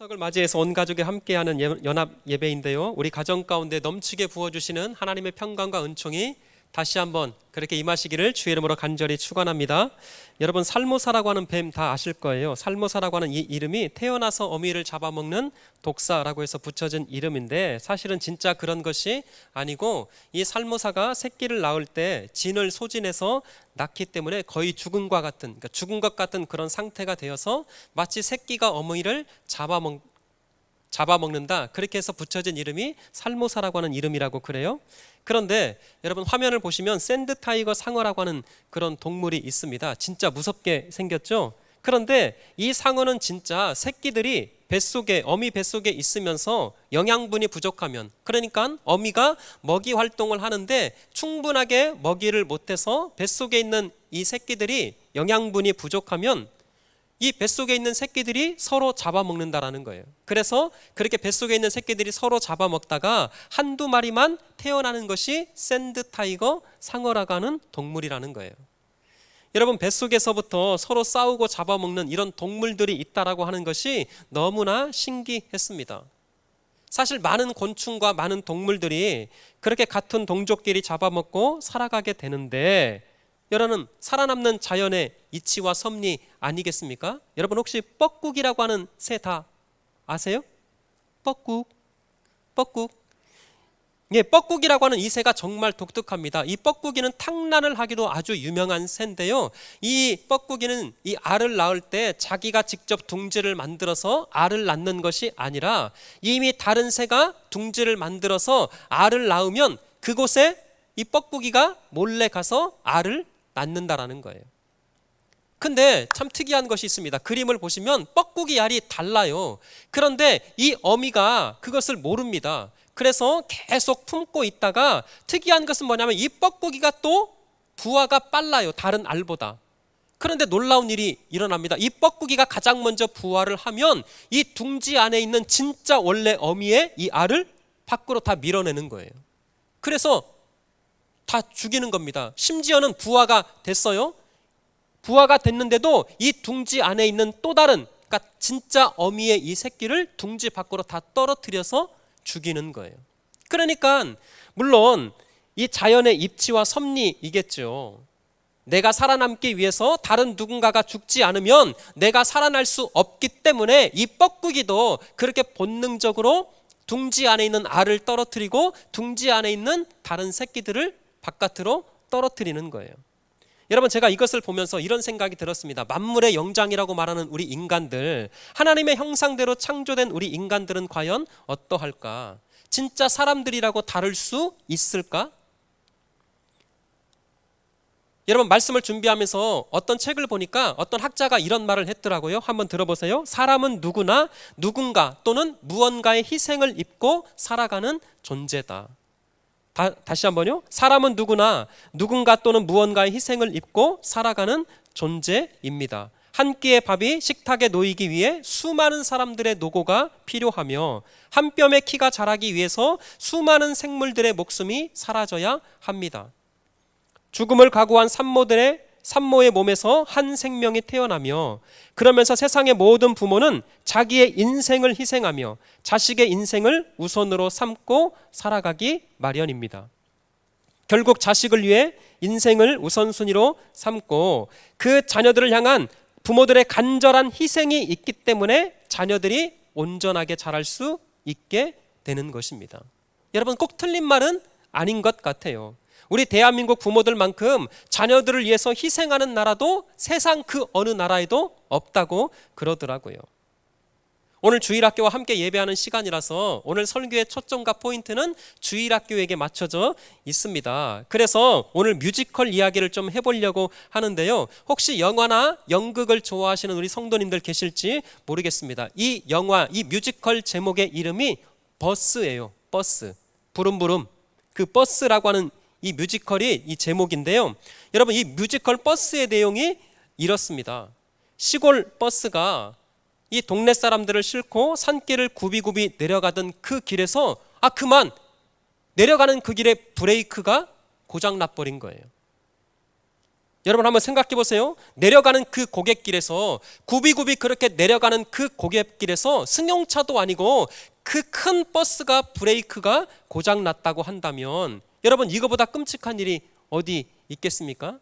추석을 맞이해서 온 가족이 함께하는 예- 연합 예배인데요. 우리 가정 가운데 넘치게 부어주시는 하나님의 평강과 은총이 다시 한번 그렇게 임하시기를 주의 이름으로 간절히 축원합니다. 여러분 살모사라고 하는 뱀 다 아실 거예요. 살모사라고 하는 이 이름이 태어나서 어미를 잡아먹는 독사라고 해서 붙여진 이름인데 사실은 진짜 그런 것이 아니고 이 살모사가 새끼를 낳을 때 진을 소진해서 낳기 때문에 거의 죽음과 같은 그러니까 죽은 것 같은 그런 상태가 되어서 마치 새끼가 어머니를 잡아먹 잡아먹는다. 그렇게 해서 붙여진 이름이 살모사라고 하는 이름이라고 그래요. 그런데 여러분 화면을 보시면 샌드 타이거 상어라고 하는 그런 동물이 있습니다. 진짜 무섭게 생겼죠? 그런데 이 상어는 진짜 새끼들이 뱃속에 어미 뱃속에 있으면서 영양분이 부족하면 그러니까 어미가 먹이 활동을 하는데 충분하게 먹이를 못해서 뱃속에 있는 이 새끼들이 영양분이 부족하면 이 뱃속에 있는 새끼들이 서로 잡아먹는다라는 거예요. 그래서 그렇게 뱃속에 있는 새끼들이 서로 잡아먹다가 한두 마리만 태어나는 것이 샌드 타이거 상어라고 하는 동물이라는 거예요. 여러분 뱃속에서부터 서로 싸우고 잡아먹는 이런 동물들이 있다라고 하는 것이 너무나 신기했습니다. 사실 많은 곤충과 많은 동물들이 그렇게 같은 동족끼리 잡아먹고 살아가게 되는데 여러분 살아남는 자연의 이치와 섭리 아니겠습니까? 여러분 혹시 뻐꾹이라고 하는 새 다 아세요? 뻐꾹, 뻐꾹. 예, 뻐꾹이라고 하는 이 새가 정말 독특합니다. 이 뻐꾹이는 탕란을 하기도 아주 유명한 새인데요. 이 뻐꾹이는 이 알을 낳을 때 자기가 직접 둥지를 만들어서 알을 낳는 것이 아니라 이미 다른 새가 둥지를 만들어서 알을 낳으면 그곳에 이 뻐꾹이가 몰래 가서 알을 낳는다라는 거예요. 근데 참 특이한 것이 있습니다. 그림을 보시면 뻐꾹이 알이 달라요. 그런데 이 어미가 그것을 모릅니다. 그래서 계속 품고 있다가 특이한 것은 뭐냐면 이 뻐꾹이가 또 부화가 빨라요. 다른 알보다. 그런데 놀라운 일이 일어납니다. 이 뻐꾹이가 가장 먼저 부화를 하면 이 둥지 안에 있는 진짜 원래 어미의 이 알을 밖으로 다 밀어내는 거예요. 그래서 다 죽이는 겁니다. 심지어는 부화가 됐어요. 부화가 됐는데도 이 둥지 안에 있는 또 다른 그러니까 진짜 어미의 이 새끼를 둥지 밖으로 다 떨어뜨려서 죽이는 거예요. 그러니까 물론 이 자연의 입치와 섭리이겠죠. 내가 살아남기 위해서 다른 누군가가 죽지 않으면 내가 살아날 수 없기 때문에 이 뻐꾸기도 그렇게 본능적으로 둥지 안에 있는 알을 떨어뜨리고 둥지 안에 있는 다른 새끼들을 바깥으로 떨어뜨리는 거예요. 여러분 제가 이것을 보면서 이런 생각이 들었습니다. 만물의 영장이라고 말하는 우리 인간들, 하나님의 형상대로 창조된 우리 인간들은 과연 어떠할까? 진짜 사람들이라고 다를 수 있을까? 여러분 말씀을 준비하면서 어떤 책을 보니까 어떤 학자가 이런 말을 했더라고요. 한번 들어보세요. 사람은 누구나 누군가 또는 무언가의 희생을 입고 살아가는 존재다. 다, 다시 한번요. 사람은 누구나 누군가 또는 무언가의 희생을 입고 살아가는 존재입니다. 한 끼의 밥이 식탁에 놓이기 위해 수많은 사람들의 노고가 필요하며 한 뼘의 키가 자라기 위해서 수많은 생물들의 목숨이 사라져야 합니다. 죽음을 각오한 산모들의 산모의 몸에서 한 생명이 태어나며 그러면서 세상의 모든 부모는 자기의 인생을 희생하며 자식의 인생을 우선으로 삼고 살아가기 마련입니다. 결국 자식을 위해 인생을 우선순위로 삼고 그 자녀들을 향한 부모들의 간절한 희생이 있기 때문에 자녀들이 온전하게 자랄 수 있게 되는 것입니다. 여러분 꼭 틀린 말은 아닌 것 같아요. 우리 대한민국 부모들만큼 자녀들을 위해서 희생하는 나라도 세상 그 어느 나라에도 없다고 그러더라고요. 오늘 주일학교와 함께 예배하는 시간이라서 오늘 설교의 초점과 포인트는 주일학교에게 맞춰져 있습니다. 그래서 오늘 뮤지컬 이야기를 좀 해보려고 하는데요. 혹시 영화나 연극을 좋아하시는 우리 성도님들 계실지 모르겠습니다. 이 영화, 이 뮤지컬 제목의 이름이 버스예요. 버스. 부름부름. 그 버스라고 하는 이 뮤지컬이 이 제목인데요. 여러분 이 뮤지컬 버스의 내용이 이렇습니다. 시골 버스가 이 동네 사람들을 싣고 산길을 굽이굽이 내려가던 그 길에서 아 그만 내려가는 그 길에 브레이크가 고장 나버린 거예요. 여러분 한번 생각해 보세요. 내려가는 그 고갯길에서 굽이굽이 그렇게 내려가는 그 고갯길에서 승용차도 아니고 그 큰 버스가 브레이크가 고장 났다고 한다면 여러분 이거보다 끔찍한 일이 어디 있겠습니까?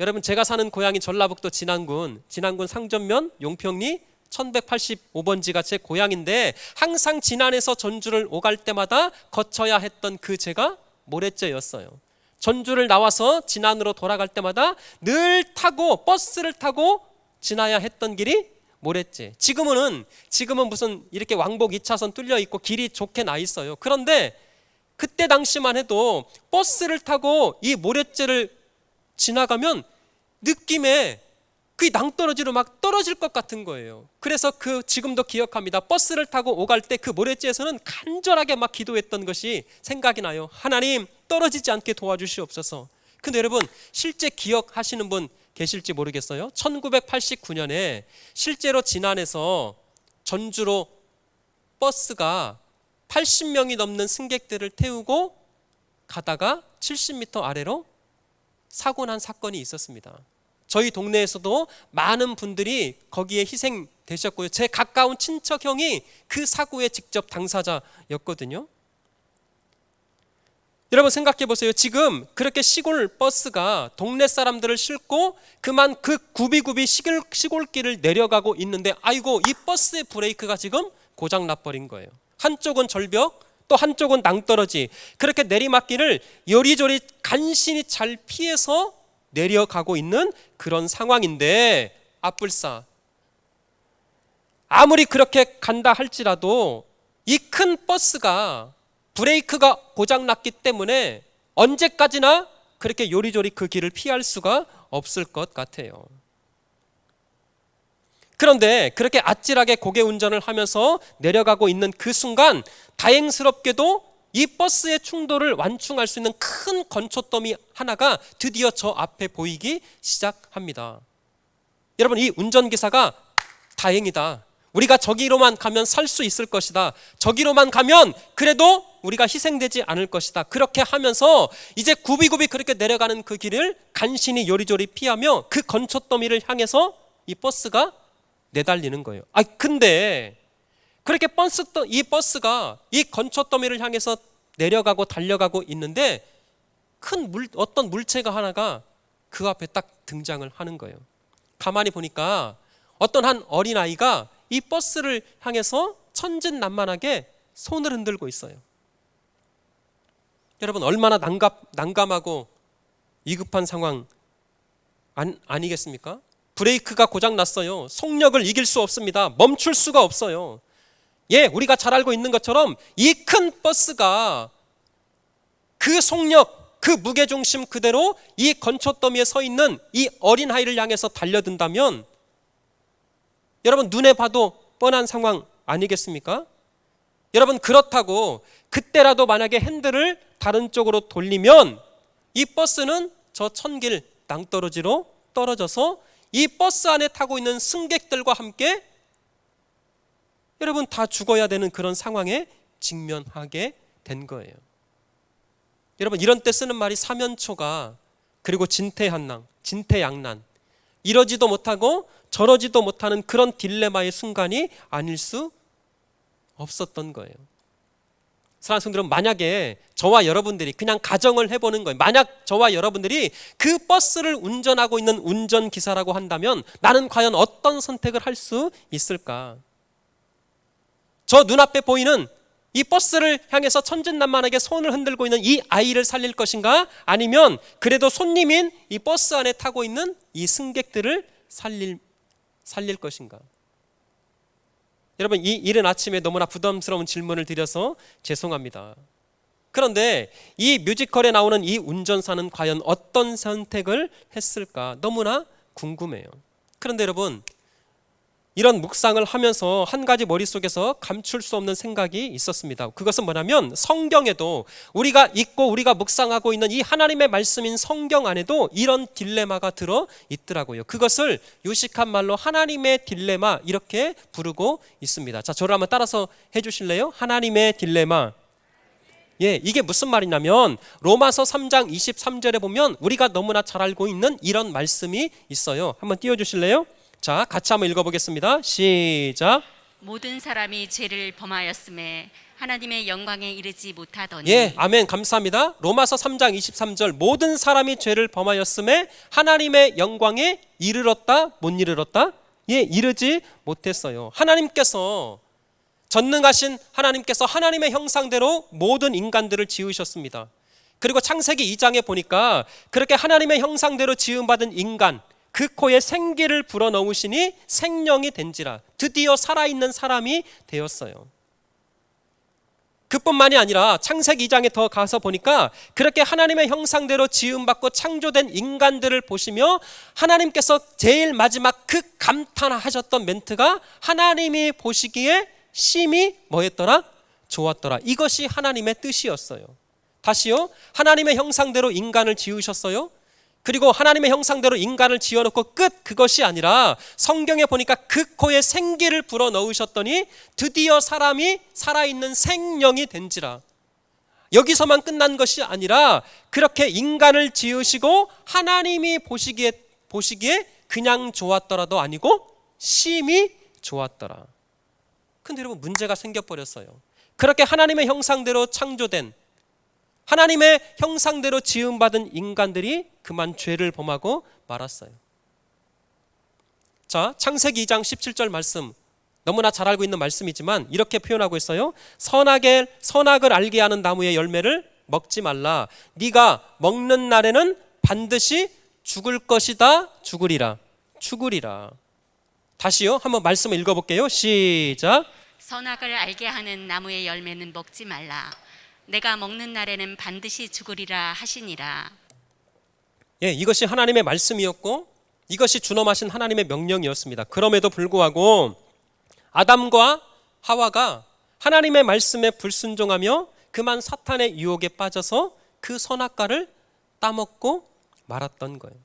여러분 제가 사는 고향이 전라북도 진안군 진안군 상전면 용평리 1185번지가 제 고향인데 항상 진안에서 전주를 오갈 때마다 거쳐야 했던 그 제가 모래죄였어요. 전주를 나와서 진안으로 돌아갈 때마다 늘 타고 버스를 타고 지나야 했던 길이 모래죄. 지금은 지금은 무슨 이렇게 왕복 2차선 뚫려 있고 길이 좋게 나 있어요. 그런데 그때 당시만 해도 버스를 타고 이 모래죄를 지나가면 느낌에 그 낭떠러지로 막 떨어질 것 같은 거예요. 그래서 그 지금도 기억합니다. 버스를 타고 오갈 때 그 모래지에서는 간절하게 막 기도했던 것이 생각이 나요. 하나님 떨어지지 않게 도와주시옵소서. 근데 여러분 실제 기억하시는 분 계실지 모르겠어요. 1989년에 실제로 진안에서 전주로 버스가 80명이 넘는 승객들을 태우고 가다가 70m 아래로 사고 난 사건이 있었습니다. 저희 동네에서도 많은 분들이 거기에 희생되셨고요. 제 가까운 친척 형이 그 사고의 직접 당사자였거든요. 여러분 생각해 보세요. 지금 그렇게 시골 버스가 동네 사람들을 싣고 그만 그 구비구비 시골, 시골길을 내려가고 있는데 아이고 이 버스의 브레이크가 지금 고장 나버린 거예요. 한쪽은 절벽 또 한쪽은 낭떠러지 그렇게 내리막길을 요리조리 간신히 잘 피해서 내려가고 있는 그런 상황인데 앞불사 아무리 그렇게 간다 할지라도 이 큰 버스가 브레이크가 고장 났기 때문에 언제까지나 그렇게 요리조리 그 길을 피할 수가 없을 것 같아요. 그런데 그렇게 아찔하게 고개 운전을 하면서 내려가고 있는 그 순간 다행스럽게도 이 버스의 충돌을 완충할 수 있는 큰 건초더미 하나가 드디어 저 앞에 보이기 시작합니다. 여러분 이 운전기사가 다행이다. 우리가 저기로만 가면 살 수 있을 것이다. 저기로만 가면 그래도 우리가 희생되지 않을 것이다. 그렇게 하면서 이제 굽이굽이 그렇게 내려가는 그 길을 간신히 요리조리 피하며 그 건초더미를 향해서 이 버스가 내달리는 거예요. 아 근데 그렇게 버스 이 버스가 이 건초 더미를 향해서 내려가고 달려가고 있는데 큰 물, 어떤 물체가 하나가 그 앞에 딱 등장을 하는 거예요. 가만히 보니까 어떤 한 어린 아이가 이 버스를 향해서 천진난만하게 손을 흔들고 있어요. 여러분 얼마나 난감, 난감하고 위급한 상황 안, 아니겠습니까? 브레이크가 고장 났어요. 속력을 이길 수 없습니다. 멈출 수가 없어요. 예, 우리가 잘 알고 있는 것처럼 이 큰 버스가 그 속력, 그 무게 중심 그대로 이 건초더미에 서 있는 이 어린 아이를 향해서 달려든다면 여러분 눈에 봐도 뻔한 상황 아니겠습니까? 여러분 그렇다고 그때라도 만약에 핸들을 다른 쪽으로 돌리면 이 버스는 저 천길 낭떠러지로 떨어져서 이 버스 안에 타고 있는 승객들과 함께 여러분 다 죽어야 되는 그런 상황에 직면하게 된 거예요. 여러분 이런 때 쓰는 말이 사면초가 그리고 진퇴한난, 진퇴양난 이러지도 못하고 저러지도 못하는 그런 딜레마의 순간이 아닐 수 없었던 거예요. 사랑하는 성들은 만약에 저와 여러분들이 그냥 가정을 해보는 거예요. 만약 저와 여러분들이 그 버스를 운전하고 있는 운전기사라고 한다면 나는 과연 어떤 선택을 할 수 있을까? 저 눈앞에 보이는 이 버스를 향해서 천진난만하게 손을 흔들고 있는 이 아이를 살릴 것인가? 아니면 그래도 손님인 이 버스 안에 타고 있는 이 승객들을 살릴, 살릴 것인가? 여러분 이 이른 아침에 너무나 부담스러운 질문을 드려서 죄송합니다. 그런데 이 뮤지컬에 나오는 이 운전사는 과연 어떤 선택을 했을까 너무나 궁금해요. 그런데 여러분 이런 묵상을 하면서 한 가지 머릿속에서 감출 수 없는 생각이 있었습니다. 그것은 뭐냐면 성경에도 우리가 읽고 우리가 묵상하고 있는 이 하나님의 말씀인 성경 안에도 이런 딜레마가 들어 있더라고요. 그것을 요식한 말로 하나님의 딜레마 이렇게 부르고 있습니다. 자, 저를 한번 따라서 해 주실래요? 하나님의 딜레마. 예, 이게 무슨 말이냐면 로마서 3장 23절에 보면 우리가 너무나 잘 알고 있는 이런 말씀이 있어요. 한번 띄워 주실래요? 자, 같이 한번 읽어 보겠습니다. 시작. 모든 사람이 죄를 범하였음에 하나님의 영광에 이르지 못하더니 예, 아멘. 감사합니다. 로마서 3장 23절 모든 사람이 죄를 범하였음에 하나님의 영광에 이르렀다 못 이르렀다? 예, 이르지 못했어요. 하나님께서 전능하신 하나님께서 하나님의 형상대로 모든 인간들을 지으셨습니다. 그리고 창세기 2장에 보니까 그렇게 하나님의 형상대로 지음받은 인간 그 코에 생기를 불어넣으시니 생명이 된지라 드디어 살아있는 사람이 되었어요. 그뿐만이 아니라 창세기 2장에 더 가서 보니까 그렇게 하나님의 형상대로 지음받고 창조된 인간들을 보시며 하나님께서 제일 마지막 그 감탄하셨던 멘트가 하나님이 보시기에 심히 뭐였더라? 좋았더라. 이것이 하나님의 뜻이었어요. 다시요. 하나님의 형상대로 인간을 지으셨어요. 그리고 하나님의 형상대로 인간을 지어놓고 끝 그것이 아니라 성경에 보니까 그 코에 생기를 불어 넣으셨더니 드디어 사람이 살아있는 생명이 된지라. 여기서만 끝난 것이 아니라 그렇게 인간을 지으시고 하나님이 보시기에 보시기에 그냥 좋았더라도 아니고 심히 좋았더라. 근데 여러분 문제가 생겨 버렸어요. 그렇게 하나님의 형상대로 창조된 하나님의 형상대로 지음받은 인간들이 그만 죄를 범하고 말았어요. 자, 창세기 2장 17절 말씀 너무나 잘 알고 있는 말씀이지만 이렇게 표현하고 있어요. 선악을 선악을 알게 하는 나무의 열매를 먹지 말라. 네가 먹는 날에는 반드시 죽을 것이다. 죽으리라. 죽으리라. 다시요. 한번 말씀을 읽어 볼게요. 시작. 선악을 알게 하는 나무의 열매는 먹지 말라 내가 먹는 날에는 반드시 죽으리라 하시니라 예, 이것이 하나님의 말씀이었고 이것이 준엄하신 하나님의 명령이었습니다. 그럼에도 불구하고 아담과 하와가 하나님의 말씀에 불순종하며 그만 사탄의 유혹에 빠져서 그 선악과를 따먹고 말았던 거예요.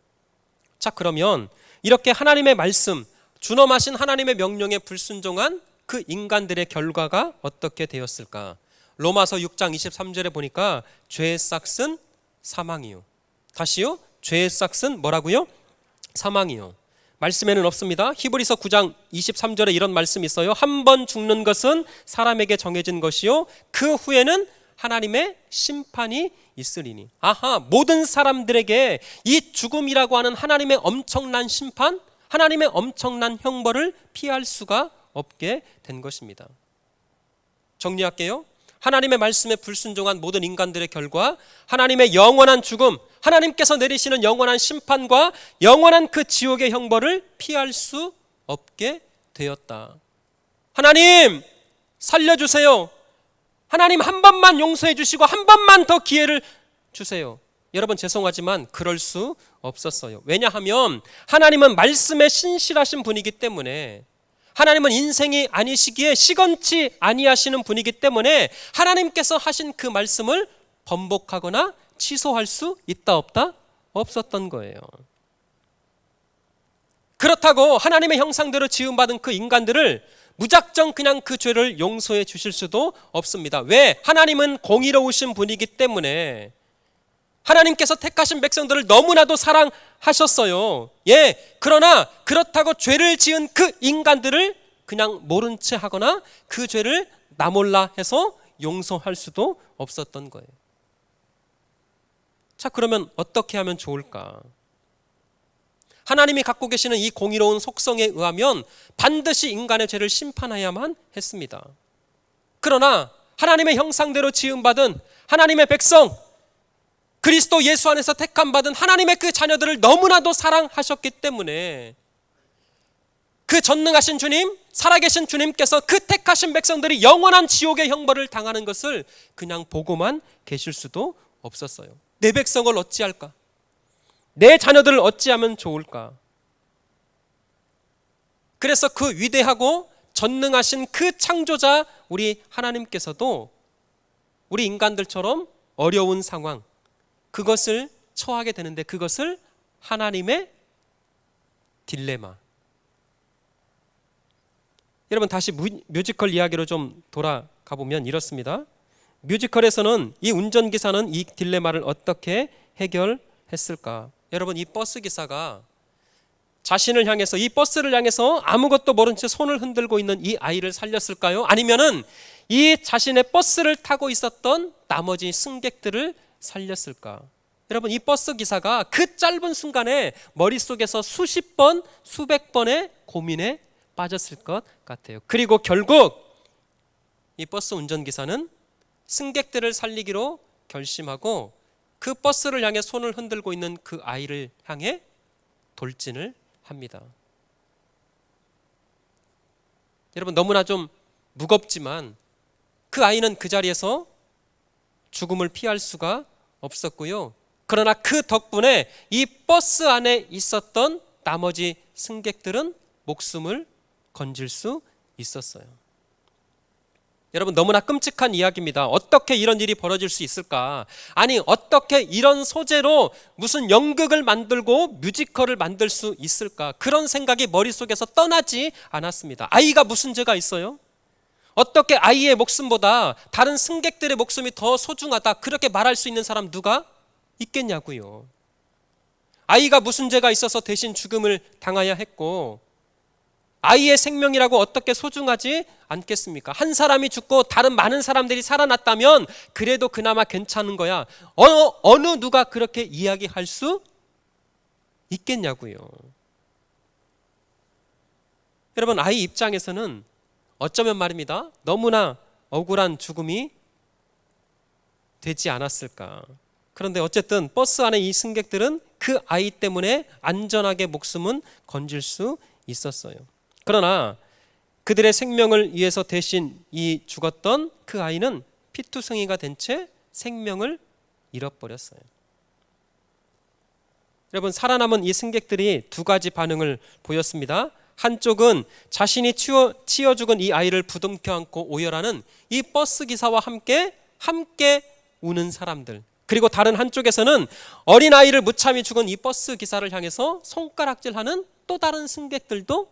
자, 그러면 이렇게 하나님의 말씀, 준엄하신 하나님의 명령에 불순종한 그 인간들의 결과가 어떻게 되었을까? 로마서 6장 23절에 보니까 죄의 싹은 사망이요. 다시요. 죄의 싹은 뭐라고요? 사망이요. 말씀에는 없습니다. 히브리서 9장 23절에 이런 말씀이 있어요. 한 번 죽는 것은 사람에게 정해진 것이요. 그 후에는 하나님의 심판이 있으리니. 아하, 모든 사람들에게 이 죽음이라고 하는 하나님의 엄청난 심판, 하나님의 엄청난 형벌을 피할 수가 없게 된 것입니다. 정리할게요. 하나님의 말씀에 불순종한 모든 인간들의 결과 하나님의 영원한 죽음, 하나님께서 내리시는 영원한 심판과 영원한 그 지옥의 형벌을 피할 수 없게 되었다. 하나님 살려주세요. 하나님 한 번만 용서해 주시고 한 번만 더 기회를 주세요. 여러분 죄송하지만 그럴 수 없었어요. 왜냐하면 하나님은 말씀에 신실하신 분이기 때문에 하나님은 인생이 아니시기에 시건치 아니하시는 분이기 때문에 하나님께서 하신 그 말씀을 번복하거나 취소할 수 있다 없다 없었던 거예요. 그렇다고 하나님의 형상대로 지음받은 그 인간들을 무작정 그냥 그 죄를 용서해 주실 수도 없습니다. 왜? 하나님은 공의로우신 분이기 때문에 하나님께서 택하신 백성들을 너무나도 사랑하셨어요. 예. 그러나 그렇다고 죄를 지은 그 인간들을 그냥 모른 채 하거나 그 죄를 나몰라 해서 용서할 수도 없었던 거예요. 자, 그러면 어떻게 하면 좋을까? 하나님이 갖고 계시는 이 공의로운 속성에 의하면 반드시 인간의 죄를 심판해야만 했습니다. 그러나 하나님의 형상대로 지음받은 하나님의 백성, 그리스도 예수 안에서 택함 받은 하나님의 그 자녀들을 너무나도 사랑하셨기 때문에 그 전능하신 주님, 살아계신 주님께서 그 택하신 백성들이 영원한 지옥의 형벌을 당하는 것을 그냥 보고만 계실 수도 없었어요. 내 백성을 어찌할까? 내 자녀들을 어찌하면 좋을까? 그래서 그 위대하고 전능하신 그 창조자 우리 하나님께서도 우리 인간들처럼 어려운 상황, 그것을 처하게 되는데 그것을 하나님의 딜레마. 여러분 다시 뮤지컬 이야기로 좀 돌아가 보면 이렇습니다. 뮤지컬에서는 이 운전기사는 이 딜레마를 어떻게 해결했을까? 여러분, 이 버스 기사가 자신을 향해서 이 버스를 향해서 아무것도 모른 채 손을 흔들고 있는 이 아이를 살렸을까요? 아니면은 이 자신의 버스를 타고 있었던 나머지 승객들을 살렸을까? 여러분 이 버스 기사가 그 짧은 순간에 머릿속에서 수십 번, 수백 번의 고민에 빠졌을 것 같아요. 그리고 결국 이 버스 운전기사는 승객들을 살리기로 결심하고 그 버스를 향해 손을 흔들고 있는 그 아이를 향해 돌진을 합니다. 여러분 너무나 좀 무겁지만 그 아이는 그 자리에서 죽음을 피할 수가 없었고요. 그러나 그 덕분에 이 버스 안에 있었던 나머지 승객들은 목숨을 건질 수 있었어요. 여러분 너무나 끔찍한 이야기입니다. 어떻게 이런 일이 벌어질 수 있을까? 아니 어떻게 이런 소재로 무슨 연극을 만들고 뮤지컬을 만들 수 있을까? 그런 생각이 머릿속에서 떠나지 않았습니다. 아이가 무슨 죄가 있어요? 어떻게 아이의 목숨보다 다른 승객들의 목숨이 더 소중하다 그렇게 말할 수 있는 사람 누가 있겠냐고요. 아이가 무슨 죄가 있어서 대신 죽음을 당해야 했고 아이의 생명이라고 어떻게 소중하지 않겠습니까? 한 사람이 죽고 다른 많은 사람들이 살아났다면 그래도 그나마 괜찮은 거야. 어느, 어느 누가 그렇게 이야기할 수 있겠냐고요. 여러분 아이 입장에서는 어쩌면 말입니다. 너무나 억울한 죽음이 되지 않았을까. 그런데 어쨌든 버스 안에 이 승객들은 그 아이 때문에 안전하게 목숨은 건질 수 있었어요. 그러나 그들의 생명을 위해서 대신 이 죽었던 그 아이는 피투성이가 된 채 생명을 잃어버렸어요. 여러분 살아남은 이 승객들이 두 가지 반응을 보였습니다. 한쪽은 자신이 치워, 치어 죽은 이 아이를 부둥켜 안고 오열하는 이 버스 기사와 함께 함께 우는 사람들. 그리고 다른 한쪽에서는 어린 아이를 무참히 죽은 이 버스 기사를 향해서 손가락질하는 또 다른 승객들도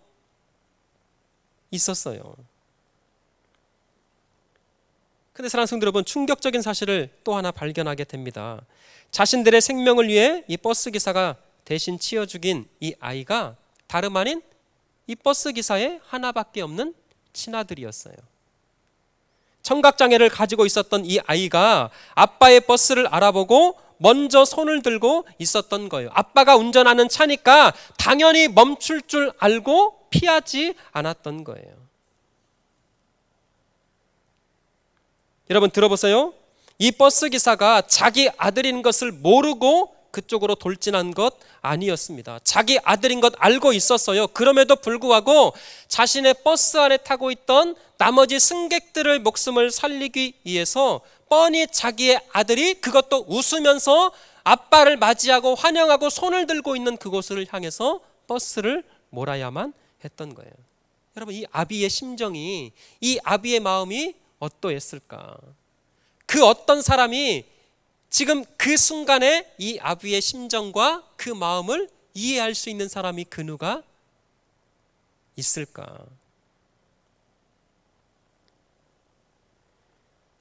있었어요. 근데 사랑하는 성도 여러분 충격적인 사실을 또 하나 발견하게 됩니다. 자신들의 생명을 위해 이 버스 기사가 대신 치어 죽인 이 아이가 다름 아닌 이 버스 기사의 하나밖에 없는 친아들이었어요. 청각 장애를 가지고 있었던 이 아이가 아빠의 버스를 알아보고 먼저 손을 들고 있었던 거예요. 아빠가 운전하는 차니까 당연히 멈출 줄 알고 피하지 않았던 거예요. 여러분 들어보세요. 이 버스 기사가 자기 아들인 것을 모르고 그쪽으로 돌진한 것 아니었습니다. 자기 아들인 것 알고 있었어요. 그럼에도 불구하고 자신의 버스 안에 타고 있던 나머지 승객들의 목숨을 살리기 위해서 뻔히 자기의 아들이 그것도 웃으면서 아빠를 맞이하고 환영하고 손을 들고 있는 그곳을 향해서 버스를 몰아야만 했던 거예요. 여러분 이 아비의 심정이 이 아비의 마음이 어떠했을까? 그 어떤 사람이 지금 그 순간에 이 아비의 심정과 그 마음을 이해할 수 있는 사람이 그 누가 있을까?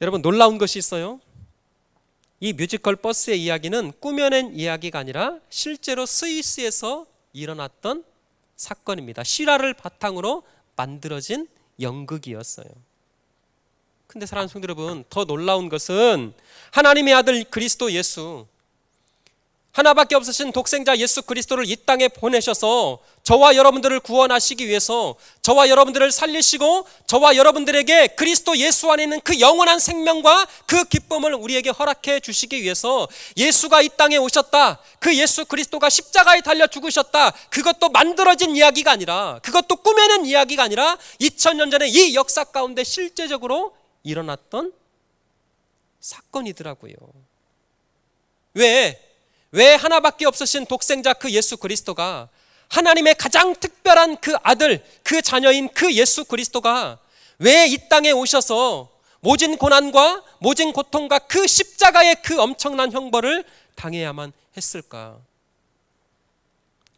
여러분 놀라운 것이 있어요. 이 뮤지컬 버스의 이야기는 꾸며낸 이야기가 아니라 실제로 스위스에서 일어났던 사건입니다. 실화를 바탕으로 만들어진 연극이었어요. 근데 사랑하는 성도 여러분, 더 놀라운 것은 하나님의 아들 그리스도 예수 하나밖에 없으신 독생자 예수 그리스도를 이 땅에 보내셔서 저와 여러분들을 구원하시기 위해서 저와 여러분들을 살리시고 저와 여러분들에게 그리스도 예수 안에 있는 그 영원한 생명과 그 기쁨을 우리에게 허락해 주시기 위해서 예수가 이 땅에 오셨다. 그 예수 그리스도가 십자가에 달려 죽으셨다. 그것도 만들어진 이야기가 아니라 그것도 꾸며낸 이야기가 아니라 2000년 전에 이 역사 가운데 실제적으로 일어났던 사건이더라고요. 왜? 왜 하나밖에 없으신 독생자 그 예수 그리스도가 하나님의 가장 특별한 그 아들, 그 자녀인 그 예수 그리스도가 왜 이 땅에 오셔서 모진 고난과 모진 고통과 그 십자가의 그 엄청난 형벌을 당해야만 했을까?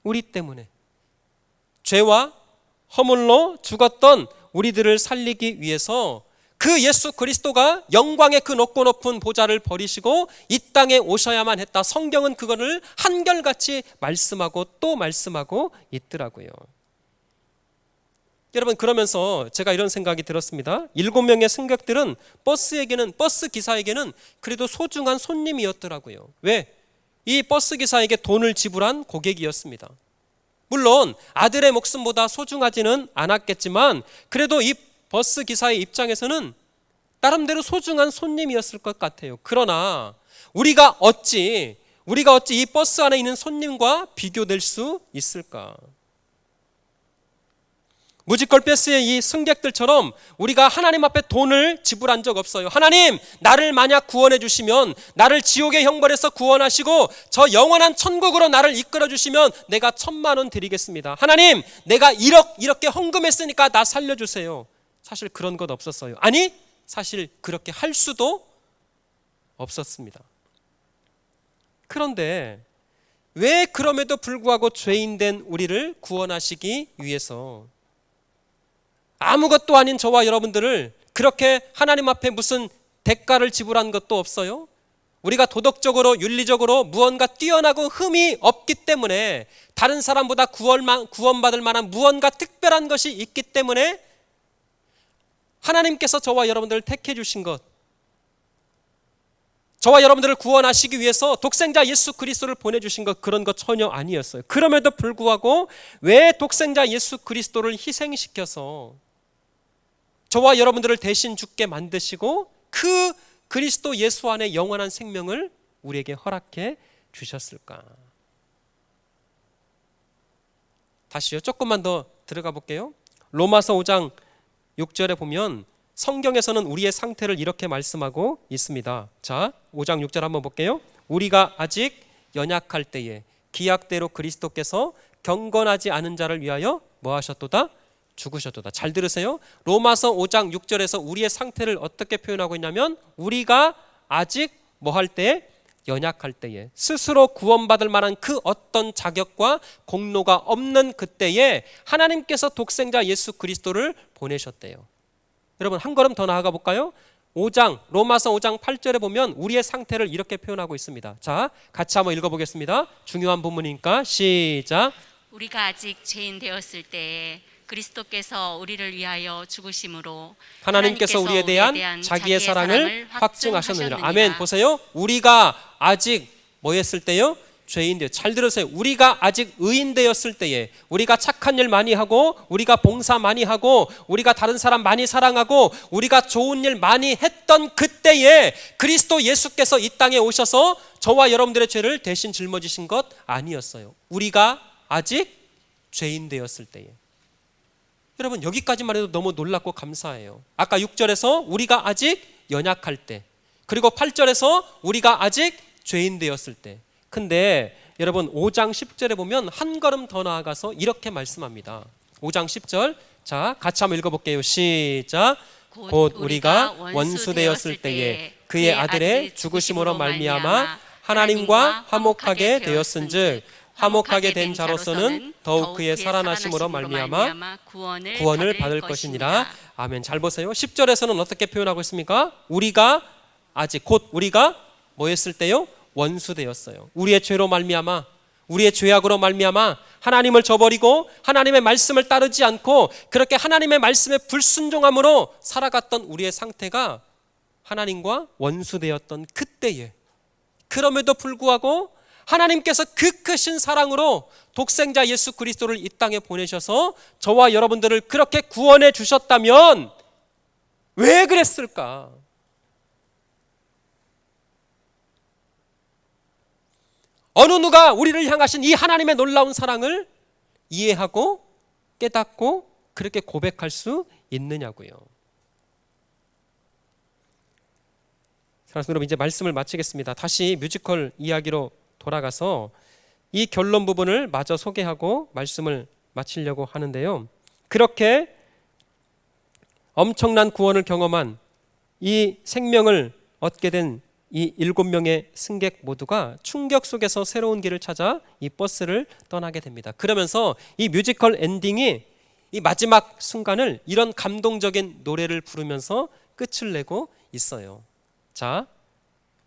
우리 때문에 죄와 허물로 죽었던 우리들을 살리기 위해서 그 예수 그리스도가 영광의 그 높고 높은 보좌를 버리시고 이 땅에 오셔야만 했다. 성경은 그거를 한결같이 말씀하고 또 말씀하고 있더라고요. 여러분 그러면서 제가 이런 생각이 들었습니다. 일곱 명의 승객들은 버스에게는 버스 기사에게는 그래도 소중한 손님이었더라고요. 왜? 이 버스 기사에게 돈을 지불한 고객이었습니다. 물론 아들의 목숨보다 소중하지는 않았겠지만 그래도 이 버스 기사의 입장에서는 나름대로 소중한 손님이었을 것 같아요. 그러나 우리가 어찌 우리가 어찌 이 버스 안에 있는 손님과 비교될 수 있을까? 무지컬 패스의 이 승객들처럼 우리가 하나님 앞에 돈을 지불한 적 없어요. 하나님, 나를 만약 구원해 주시면 나를 지옥의 형벌에서 구원하시고 저 영원한 천국으로 나를 이끌어 주시면 내가 천만 원 드리겠습니다. 하나님, 내가 1억 이렇게 헌금했으니까 나 살려 주세요. 사실 그런 것 없었어요. 아니, 사실 그렇게 할 수도 없었습니다. 그런데 왜 그럼에도 불구하고 죄인된 우리를 구원하시기 위해서 아무것도 아닌 저와 여러분들을 그렇게 하나님 앞에 무슨 대가를 지불한 것도 없어요. 우리가 도덕적으로 윤리적으로 무언가 뛰어나고 흠이 없기 때문에 다른 사람보다 구원받을 만한 무언가 특별한 것이 있기 때문에 하나님께서 저와 여러분들을 택해 주신 것 저와 여러분들을 구원하시기 위해서 독생자 예수 그리스도를 보내주신 것 그런 것 전혀 아니었어요. 그럼에도 불구하고 왜 독생자 예수 그리스도를 희생시켜서 저와 여러분들을 대신 죽게 만드시고 그 그리스도 예수 안에 영원한 생명을 우리에게 허락해 주셨을까? 다시요. 조금만 더 들어가 볼게요. 로마서 5장 6절에 보면 성경에서는 우리의 상태를 이렇게 말씀하고 있습니다. 자, 5장 6절 한번 볼게요. 우리가 아직 연약할 때에 기약대로 그리스도께서 경건하지 않은 자를 위하여 뭐 하셨도다? 죽으셨도다. 잘 들으세요. 로마서 5장 6절에서 우리의 상태를 어떻게 표현하고 있냐면 우리가 아직 뭐 할 때에 연약할 때에 스스로 구원받을 만한 그 어떤 자격과 공로가 없는 그때에 하나님께서 독생자 예수 그리스도를 보내셨대요. 여러분 한 걸음 더 나아가 볼까요? 5장 로마서 5장 8절에 보면 우리의 상태를 이렇게 표현하고 있습니다. 자, 같이 한번 읽어 보겠습니다. 중요한 부분이니까 시작. 우리가 아직 죄인 되었을 때에 그리스도께서 우리를 위하여 죽으심으로 하나님께서 우리에 대한 자기의 사랑을 확증하셨느니라. 아멘. 보세요. 우리가 아직 뭐 했을 때요? 죄인 되어 잘 들으세요. 우리가 아직 의인 되었을 때에 우리가 착한 일 많이 하고 우리가 봉사 많이 하고 우리가 다른 사람 많이 사랑하고 우리가 좋은 일 많이 했던 그때에 그리스도 예수께서 이 땅에 오셔서 저와 여러분들의 죄를 대신 짊어지신 것 아니었어요. 우리가 아직 죄인 되었을 때에 여러분 여기까지만 해도 너무 놀랍고 감사해요. 아까 6절에서 우리가 아직 연약할 때 그리고 8절에서 우리가 아직 죄인 되었을 때 근데 여러분 5장 10절에 보면 한 걸음 더 나아가서 이렇게 말씀합니다. 5장 10절 자 같이 한번 읽어 볼게요. 시작 곧 우리가 원수 되었을 때에 그의 아들의 죽으심으로 말미암아 하나님과 화목하게 되었은즉 화목하게 된 자로서는 더욱 그의 살아나심으로 말미암아 구원을 받을 것이니라. 아멘. 잘 보세요. 10절에서는 어떻게 표현하고 있습니까? 우리가 아직 곧 우리가 뭐 했을 때요? 원수 되었어요. 우리의 죄로 말미암아 우리의 죄악으로 말미암아 하나님을 저버리고 하나님의 말씀을 따르지 않고 그렇게 하나님의 말씀에 불순종함으로 살아갔던 우리의 상태가 하나님과 원수 되었던 그때에 그럼에도 불구하고 하나님께서 그 크신 사랑으로 독생자 예수 그리스도를 이 땅에 보내셔서 저와 여러분들을 그렇게 구원해 주셨다면 왜 그랬을까? 어느 누가 우리를 향하신 이 하나님의 놀라운 사랑을 이해하고 깨닫고 그렇게 고백할 수 있느냐고요. 사랑하는 여러분 이제 말씀을 마치겠습니다. 다시 뮤지컬 이야기로 돌아가서 이 결론 부분을 마저 소개하고 말씀을 마치려고 하는데요. 그렇게 엄청난 구원을 경험한 이 생명을 얻게 된 이 일곱 명의 승객 모두가 충격 속에서 새로운 길을 찾아 이 버스를 떠나게 됩니다. 그러면서 이 뮤지컬 엔딩이 이 마지막 순간을 이런 감동적인 노래를 부르면서 끝을 내고 있어요. 자,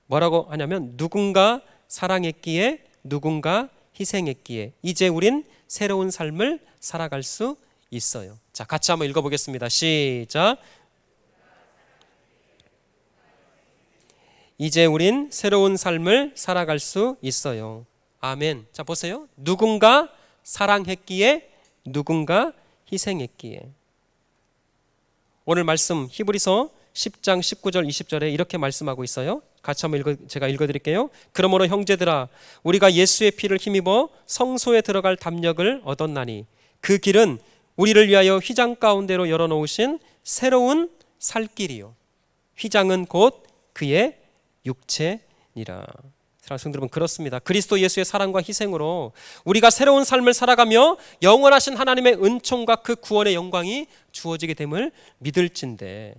뭐라고 하냐면 누군가 사랑했기에 누군가 희생했기에 이제 우린 새로운 삶을 살아갈 수 있어요. 자, 같이 한번 읽어보겠습니다. 시작. 이제 우린 새로운 삶을 살아갈 수 있어요. 아멘. 자, 보세요. 누군가 사랑했기에 누군가 희생했기에. 오늘 말씀 히브리서 10장 19절 20절에 이렇게 말씀하고 있어요. 같이 한번 읽어 제가 읽어 드릴게요. 그러므로 형제들아 우리가 예수의 피를 힘입어 성소에 들어갈 담력을 얻었나니 그 길은 우리를 위하여 휘장 가운데로 열어 놓으신 새로운 살 길이요. 휘장은 곧 그의 육체니라. 사랑하는 여러분 그렇습니다. 그리스도 예수의 사랑과 희생으로 우리가 새로운 삶을 살아가며 영원하신 하나님의 은총과 그 구원의 영광이 주어지게 됨을 믿을진데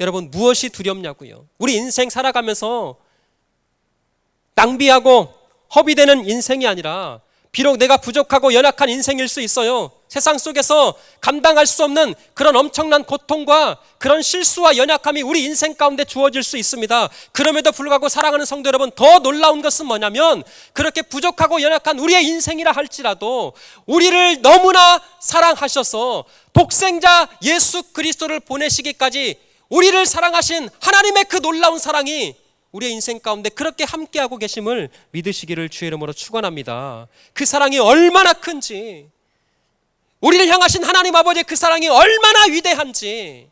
여러분 무엇이 두렵냐고요? 우리 인생 살아가면서 낭비하고 허비되는 인생이 아니라 비록 내가 부족하고 연약한 인생일 수 있어요. 세상 속에서 감당할 수 없는 그런 엄청난 고통과 그런 실수와 연약함이 우리 인생 가운데 주어질 수 있습니다. 그럼에도 불구하고 사랑하는 성도 여러분, 더 놀라운 것은 뭐냐면 그렇게 부족하고 연약한 우리의 인생이라 할지라도 우리를 너무나 사랑하셔서 독생자 예수 그리스도를 보내시기까지 우리를 사랑하신 하나님의 그 놀라운 사랑이 우리의 인생 가운데 그렇게 함께하고 계심을 믿으시기를 주의 이름으로 축원합니다. 그 사랑이 얼마나 큰지 우리를 향하신 하나님 아버지의 그 사랑이 얼마나 위대한지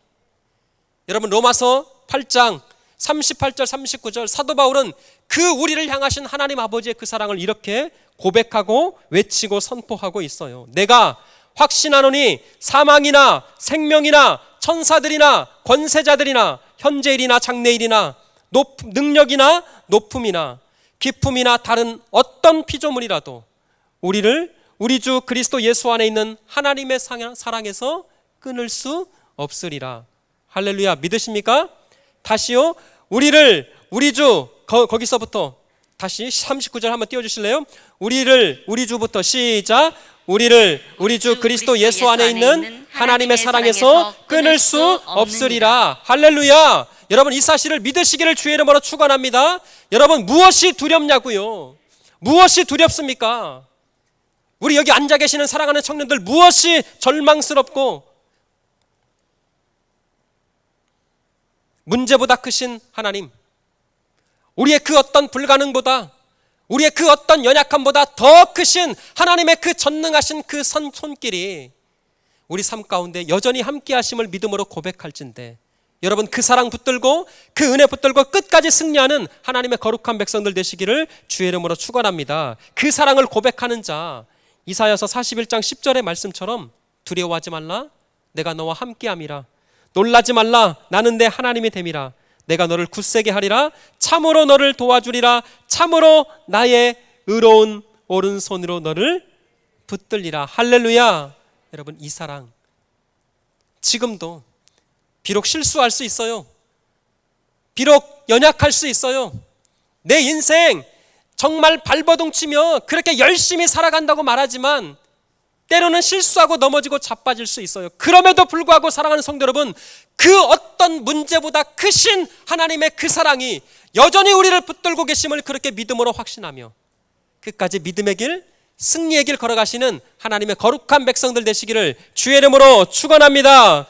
여러분 로마서 8장 38절 39절 사도 바울은 그 우리를 향하신 하나님 아버지의 그 사랑을 이렇게 고백하고 외치고 선포하고 있어요. 내가 확신하노니 사망이나 생명이나 천사들이나 권세자들이나 현재일이나 장래일이나 높, 능력이나 높음이나 기품이나 다른 어떤 피조물이라도 우리를 우리 주 그리스도 예수 안에 있는 하나님의 상- 사랑에서 끊을 수 없으리라. 할렐루야 믿으십니까? 다시요. 우리를 우리 주 거, 거기서부터 다시 39절 한번 띄워 주실래요? 우리를 우리 주부터 시작. 우리를 우리 주 그리스도 예수 안에 있는 하나님의 사랑에서 끊을 수 없으리라. 할렐루야. 여러분 이 사실을 믿으시기를 주의 이름으로 축원합니다. 여러분 무엇이 두렵냐고요? 무엇이 두렵습니까? 우리 여기 앉아 계시는 사랑하는 청년들 무엇이 절망스럽고 문제보다 크신 하나님, 우리의 그 어떤 불가능보다 우리의 그 어떤 연약함보다 더 크신 하나님의 그 전능하신 그 선, 손길이 우리 삶 가운데 여전히 함께 하심을 믿음으로 고백할진데 여러분 그 사랑 붙들고 그 은혜 붙들고 끝까지 승리하는 하나님의 거룩한 백성들 되시기를 주의 이름으로 축원합니다. 그 사랑을 고백하는 자 이사야서 41장 10절의 말씀처럼 두려워하지 말라. 내가 너와 함께함이라. 놀라지 말라. 나는 내 하나님이 됨이라 내가 너를 굳세게 하리라. 참으로 너를 도와주리라. 참으로 나의 의로운 오른손으로 너를 붙들리라. 할렐루야. 여러분 이 사랑 지금도 비록 실수할 수 있어요. 비록 연약할 수 있어요. 내 인생 정말 발버둥 치며 그렇게 열심히 살아간다고 말하지만 때로는 실수하고 넘어지고 자빠질 수 있어요. 그럼에도 불구하고 사랑하는 성도 여러분, 그 어떤 문제보다 크신 하나님의 그 사랑이 여전히 우리를 붙들고 계심을 그렇게 믿음으로 확신하며 끝까지 믿음의 길, 승리의 길 걸어가시는 하나님의 거룩한 백성들 되시기를 주의 이름으로 축원합니다.